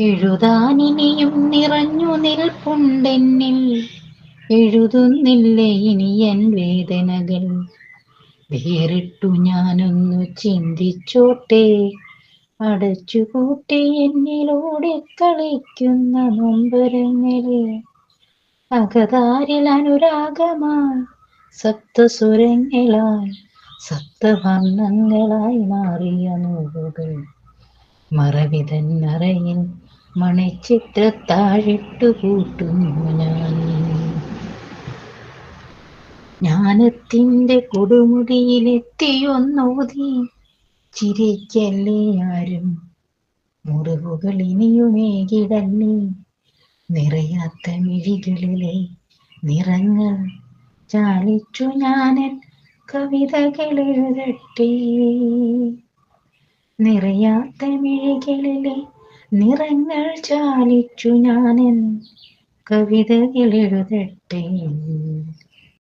എഴുതാനിനിയും നിറഞ്ഞു നിൽപ്പുണ്ടെന്നിൽ എഴുതുന്നില്ല ഇനി എൻ വേദനകൾ? വേറിട്ടു ഞാനൊന്നു ചിന്തിച്ചോട്ടെ. അടച്ചുകൂട്ടി എന്നിലൂടെ കളിക്കുന്ന നൊമ്പരങ്ങളെ അകതാരിൽ അനുരാഗമായി സപ്തസുരങ്ങളായി സപ്തവർണങ്ങളായി മാറിയ നോവുകൾ. മറവിതൻ നിറയിൽ മണിച്ചിത്രത്താഴിട്ടു കൂട്ടുന്നു ഞാൻ. ജ്ഞാനത്തിന്റെ നീ ചിരിക്കല്ലേ ആരും? മുറിവുകൾ ഇനിയുമേകിടല്ലേ നിറയാത്ത മിഴികളിലെ നിറങ്ങൾ ചാലിച്ചു ഞാനൻ കവിതകൾ എഴുതട്ടെ. നിറയാത്ത മിഴികളിലെ നിറങ്ങൾ ചാലിച്ചു ഞാനൻ കവിതകൾ എഴുതട്ടെ